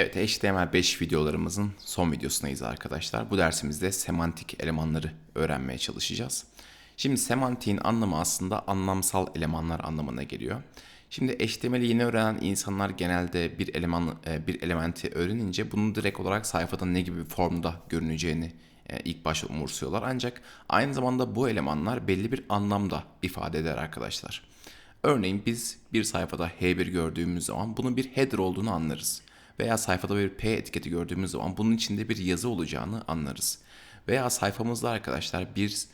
Evet, HTML5 videolarımızın son videosundayız arkadaşlar. Bu dersimizde semantik elemanları öğrenmeye çalışacağız. Şimdi semantiğin anlamı aslında anlamsal elemanlar anlamına geliyor. Şimdi HTML'i yeni öğrenen insanlar genelde bir eleman e, bir elementi öğrenince bunun direkt olarak sayfada ne gibi formda görüneceğini e, ilk başta umursuyorlar. Ancak aynı zamanda bu elemanlar belli bir anlamda ifade eder arkadaşlar. Örneğin biz bir sayfada H1 gördüğümüz zaman bunun bir header olduğunu anlarız veya sayfada bir P etiketi gördüğümüz zaman bunun içinde bir yazı olacağını anlarız. Veya sayfamızda arkadaşlar bir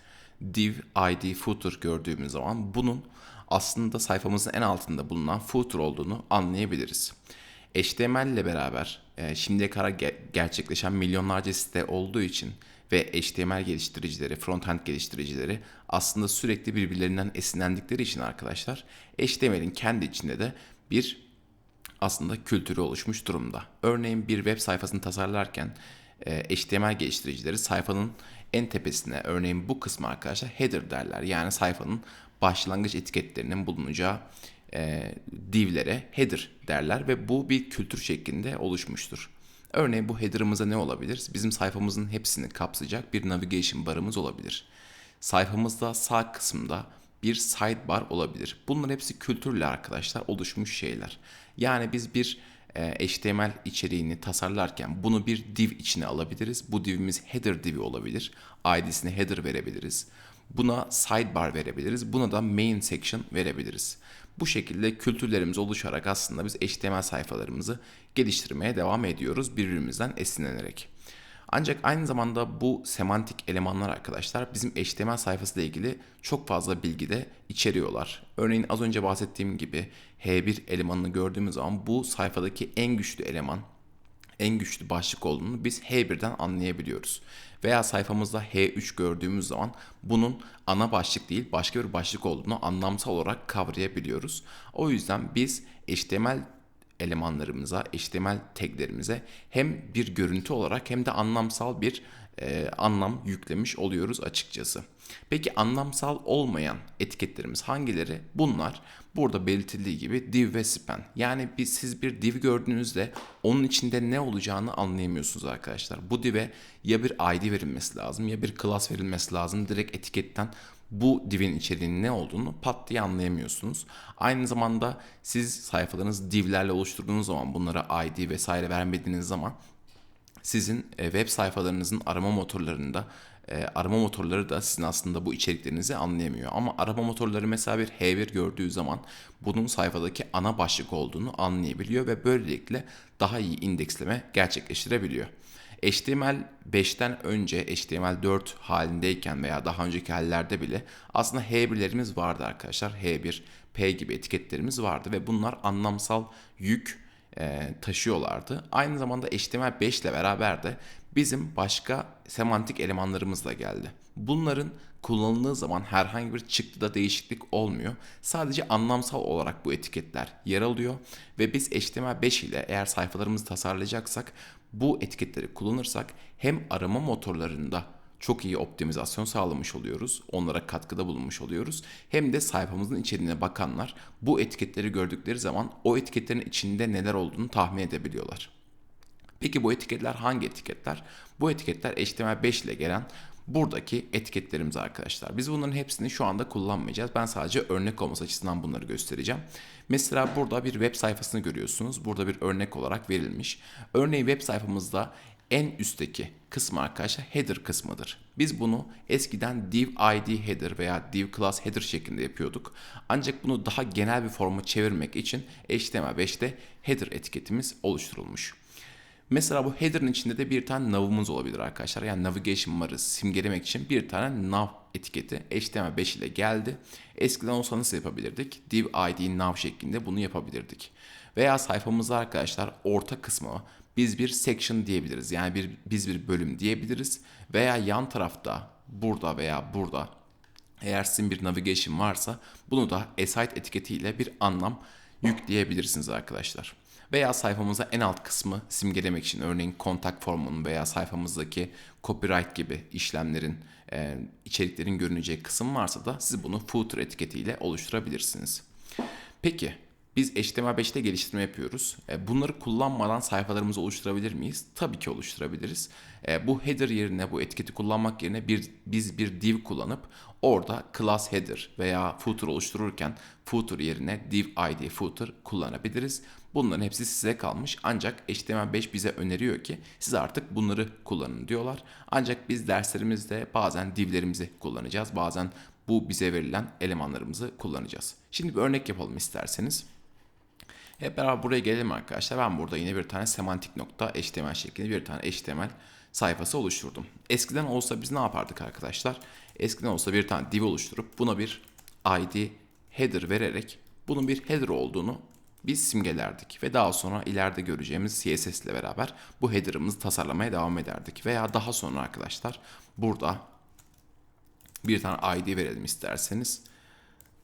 div id footer gördüğümüz zaman bunun aslında sayfamızın en altında bulunan footer olduğunu anlayabiliriz. HTML ile beraber e, şimdiye kadar ge- gerçekleşen milyonlarca site olduğu için ve HTML geliştiricileri, frontend geliştiricileri aslında sürekli birbirlerinden esinlendikleri için arkadaşlar HTML'in kendi içinde de bir aslında kültürü oluşmuş durumda. Örneğin bir web sayfasını tasarlarken e, HTML geliştiricileri sayfanın en tepesine örneğin bu kısmı arkadaşlar header derler. Yani sayfanın başlangıç etiketlerinin bulunacağı e, divlere header derler ve bu bir kültür şeklinde oluşmuştur. Örneğin bu header'ımıza ne olabilir? Bizim sayfamızın hepsini kapsayacak bir navigation barımız olabilir. Sayfamızda sağ kısımda bir sidebar olabilir. Bunlar hepsi kültürle arkadaşlar oluşmuş şeyler. Yani biz bir e, HTML içeriğini tasarlarken bunu bir div içine alabiliriz. Bu divimiz header divi olabilir. ID'sine header verebiliriz. Buna sidebar verebiliriz. Buna da main section verebiliriz. Bu şekilde kültürlerimiz oluşarak aslında biz HTML sayfalarımızı geliştirmeye devam ediyoruz birbirimizden esinlenerek. Ancak aynı zamanda bu semantik elemanlar arkadaşlar bizim HTML sayfası ile ilgili çok fazla bilgi de içeriyorlar. Örneğin az önce bahsettiğim gibi H1 elemanını gördüğümüz zaman bu sayfadaki en güçlü eleman, en güçlü başlık olduğunu biz H1'den anlayabiliyoruz. Veya sayfamızda H3 gördüğümüz zaman bunun ana başlık değil başka bir başlık olduğunu anlamsal olarak kavrayabiliyoruz. O yüzden biz HTML elemanlarımıza, HTML taglerimize hem bir görüntü olarak hem de anlamsal bir e, anlam yüklemiş oluyoruz açıkçası. Peki anlamsal olmayan etiketlerimiz hangileri? Bunlar burada belirtildiği gibi div ve span. Yani biz siz bir div gördüğünüzde onun içinde ne olacağını anlayamıyorsunuz arkadaşlar. Bu div'e ya bir ID verilmesi lazım ya bir class verilmesi lazım. Direkt etiketten bu divin içeriğinin ne olduğunu pat diye anlayamıyorsunuz. Aynı zamanda siz sayfalarınızı divlerle oluşturduğunuz zaman bunlara ID vesaire vermediğiniz zaman sizin e, web sayfalarınızın arama motorlarında e, arama motorları da sizin aslında bu içeriklerinizi anlayamıyor. Ama arama motorları mesela bir H1 gördüğü zaman bunun sayfadaki ana başlık olduğunu anlayabiliyor ve böylelikle daha iyi indeksleme gerçekleştirebiliyor. HTML 5'ten önce HTML4 halindeyken veya daha önceki hallerde bile aslında H1'lerimiz vardı arkadaşlar. H1, P gibi etiketlerimiz vardı ve bunlar anlamsal yük e, taşıyorlardı. Aynı zamanda HTML5 ile beraber de bizim başka semantik elemanlarımız da geldi. Bunların kullanıldığı zaman herhangi bir çıktıda değişiklik olmuyor. Sadece anlamsal olarak bu etiketler yer alıyor ve biz HTML5 ile eğer sayfalarımızı tasarlayacaksak bu etiketleri kullanırsak hem arama motorlarında çok iyi optimizasyon sağlamış oluyoruz. Onlara katkıda bulunmuş oluyoruz. Hem de sayfamızın içeriğine bakanlar bu etiketleri gördükleri zaman o etiketlerin içinde neler olduğunu tahmin edebiliyorlar. Peki bu etiketler hangi etiketler? Bu etiketler HTML5 ile gelen buradaki etiketlerimiz arkadaşlar. Biz bunların hepsini şu anda kullanmayacağız. Ben sadece örnek olması açısından bunları göstereceğim. Mesela burada bir web sayfasını görüyorsunuz. Burada bir örnek olarak verilmiş. Örneğin web sayfamızda en üstteki kısmı arkadaşlar header kısmıdır. Biz bunu eskiden div id header veya div class header şeklinde yapıyorduk. Ancak bunu daha genel bir forma çevirmek için HTML5'te header etiketimiz oluşturulmuş. Mesela bu header'ın içinde de bir tane nav'ımız olabilir arkadaşlar. Yani navigation bar'ı simgelemek için bir tane nav etiketi HTML5 ile geldi. Eskiden olsa nasıl yapabilirdik? Div id nav şeklinde bunu yapabilirdik. Veya sayfamızda arkadaşlar orta kısmı biz bir section diyebiliriz. Yani bir biz bir bölüm diyebiliriz. Veya yan tarafta burada veya burada eğer sizin bir navigation varsa bunu da aside etiketiyle bir anlam yükleyebilirsiniz arkadaşlar. Veya sayfamıza en alt kısmı simgelemek için örneğin kontak formunun veya sayfamızdaki copyright gibi işlemlerin, e, içeriklerin görüneceği kısım varsa da siz bunu footer etiketiyle oluşturabilirsiniz. Peki Biz HTML5'te geliştirme yapıyoruz. E, Bunları kullanmadan sayfalarımızı oluşturabilir miyiz? Tabii ki oluşturabiliriz. E, Bu header yerine, bu etiketi kullanmak yerine bir, biz bir div kullanıp orada class header veya footer oluştururken footer yerine div id footer kullanabiliriz. Bunların hepsi size kalmış. Ancak HTML5 bize öneriyor ki siz artık bunları kullanın diyorlar. Ancak biz derslerimizde bazen divlerimizi kullanacağız. Bazen bu bize verilen elemanlarımızı kullanacağız. Şimdi bir örnek yapalım isterseniz. Hep beraber buraya gelelim arkadaşlar. Ben burada yine bir tane semantik nokta HTML şeklinde bir tane HTML sayfası oluşturdum. Eskiden olsa biz ne yapardık arkadaşlar? Eskiden olsa bir tane div oluşturup buna bir id header vererek bunun bir header olduğunu biz simgelerdik ve daha sonra ileride göreceğimiz CSS ile beraber bu header'ımızı tasarlamaya devam ederdik. Veya daha sonra arkadaşlar burada bir tane id verelim isterseniz.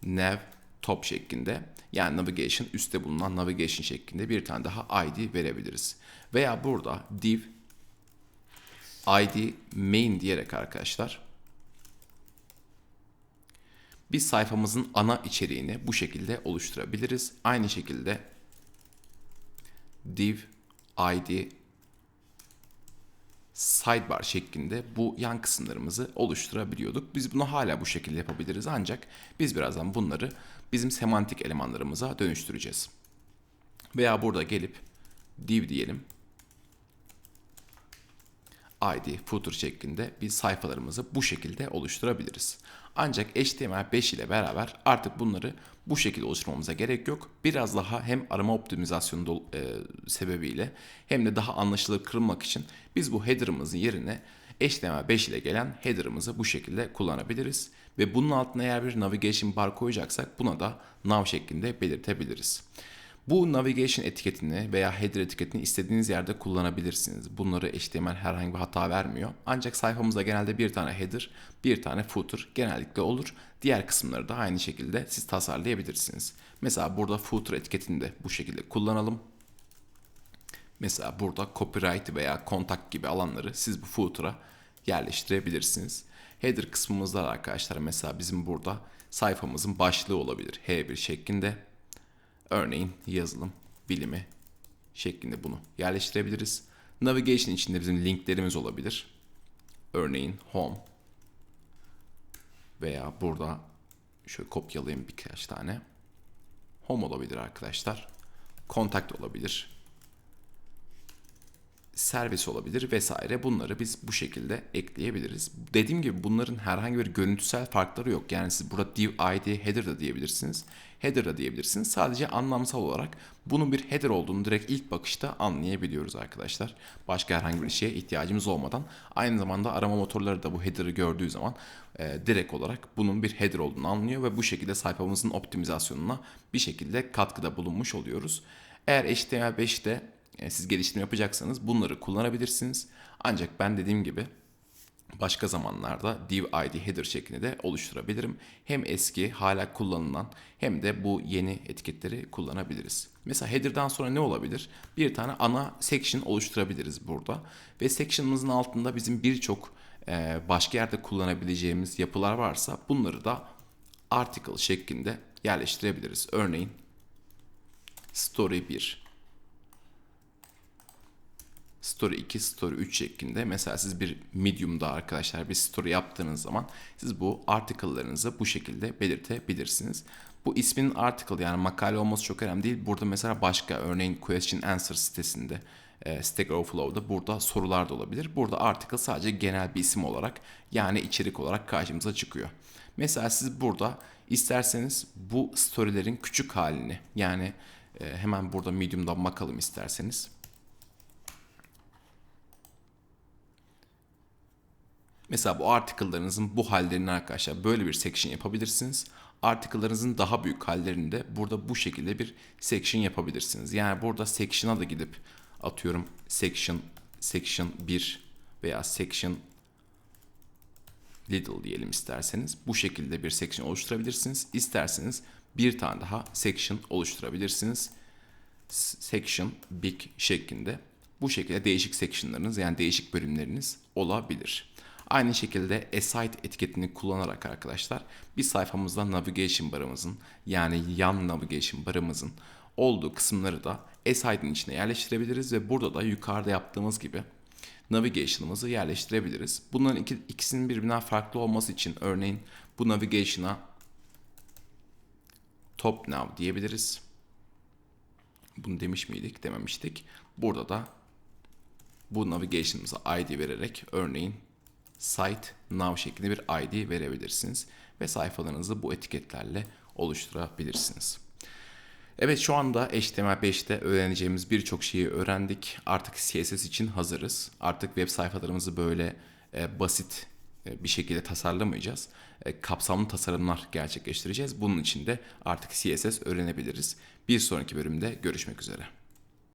Nav top şeklinde yani navigation üstte bulunan navigation şeklinde bir tane daha id verebiliriz. Veya burada div id main diyerek arkadaşlar biz sayfamızın ana içeriğini bu şekilde oluşturabiliriz. Aynı şekilde div id sidebar şeklinde bu yan kısımlarımızı oluşturabiliyorduk. Biz bunu hala bu şekilde yapabiliriz ancak biz birazdan bunları bizim semantik elemanlarımıza dönüştüreceğiz. Veya burada gelip div diyelim. ID, footer şeklinde biz sayfalarımızı bu şekilde oluşturabiliriz. Ancak HTML5 ile beraber artık bunları bu şekilde oluşturmamıza gerek yok. Biraz daha hem arama optimizasyonu e, sebebiyle hem de daha anlaşılır kılmak için biz bu header'ımızın yerine HTML5 ile gelen header'ımızı bu şekilde kullanabiliriz. Ve bunun altına eğer bir navigation bar koyacaksak buna da nav şeklinde belirtebiliriz. Bu navigation etiketini veya header etiketini istediğiniz yerde kullanabilirsiniz. Bunları HTML herhangi bir hata vermiyor. Ancak sayfamızda genelde bir tane header, bir tane footer genellikle olur. Diğer kısımları da aynı şekilde siz tasarlayabilirsiniz. Mesela burada footer etiketini de bu şekilde kullanalım. Mesela burada copyright veya kontak gibi alanları siz bu footer'a yerleştirebilirsiniz. Header kısmımızda arkadaşlar mesela bizim burada sayfamızın başlığı olabilir. H1 şeklinde Örneğin yazılım, bilimi şeklinde bunu yerleştirebiliriz. Navigation içinde bizim linklerimiz olabilir. Örneğin home veya burada şöyle kopyalayayım birkaç tane. Home olabilir arkadaşlar. Contact olabilir. Servis olabilir vesaire. Bunları biz bu şekilde ekleyebiliriz. Dediğim gibi bunların herhangi bir görüntüsel farkları yok. Yani siz burada div id header da diyebilirsiniz header da diyebilirsiniz. Sadece anlamsal olarak bunun bir header olduğunu direkt ilk bakışta anlayabiliyoruz arkadaşlar. Başka herhangi bir şeye ihtiyacımız olmadan. Aynı zamanda arama motorları da bu header'ı gördüğü zaman e, direkt olarak bunun bir header olduğunu anlıyor ve bu şekilde sayfamızın optimizasyonuna bir şekilde katkıda bulunmuş oluyoruz. Eğer HTML5'te e, siz geliştirme yapacaksanız bunları kullanabilirsiniz. Ancak ben dediğim gibi başka zamanlarda div id header şeklinde de oluşturabilirim. Hem eski hala kullanılan hem de bu yeni etiketleri kullanabiliriz. Mesela header'dan sonra ne olabilir? Bir tane ana section oluşturabiliriz burada. Ve section'ımızın altında bizim birçok e, başka yerde kullanabileceğimiz yapılar varsa bunları da article şeklinde yerleştirebiliriz. Örneğin story 1 Story 2, Story 3 şeklinde. Mesela siz bir Medium'da arkadaşlar bir story yaptığınız zaman siz bu article'larınızı bu şekilde belirtebilirsiniz. Bu isminin article yani makale olması çok önemli değil. Burada mesela başka örneğin question answer sitesinde e, Stack Overflow'da burada sorular da olabilir. Burada article sadece genel bir isim olarak yani içerik olarak karşımıza çıkıyor. Mesela siz burada isterseniz bu storylerin küçük halini yani e, hemen burada Medium'dan bakalım isterseniz. Mesela bu article'larınızın bu hallerini arkadaşlar böyle bir section yapabilirsiniz. Article'larınızın daha büyük hallerini de burada bu şekilde bir section yapabilirsiniz. Yani burada section'a da gidip atıyorum section section 1 veya section little diyelim isterseniz bu şekilde bir section oluşturabilirsiniz. İsterseniz bir tane daha section oluşturabilirsiniz. Section big şeklinde. Bu şekilde değişik sectionlarınız yani değişik bölümleriniz olabilir. Aynı şekilde aside etiketini kullanarak arkadaşlar bir sayfamızda navigation barımızın yani yan navigation barımızın olduğu kısımları da SID'nin içine yerleştirebiliriz ve burada da yukarıda yaptığımız gibi navigation'ımızı yerleştirebiliriz. Bunların iki, ikisinin birbirinden farklı olması için örneğin bu navigation'a top nav diyebiliriz. Bunu demiş miydik? Dememiştik. Burada da bu navigation'ımıza ID vererek örneğin site now şeklinde bir ID verebilirsiniz ve sayfalarınızı bu etiketlerle oluşturabilirsiniz. Evet şu anda HTML5'te öğreneceğimiz birçok şeyi öğrendik. Artık CSS için hazırız. Artık web sayfalarımızı böyle e, basit e, bir şekilde tasarlamayacağız. E, kapsamlı tasarımlar gerçekleştireceğiz. Bunun için de artık CSS öğrenebiliriz. Bir sonraki bölümde görüşmek üzere.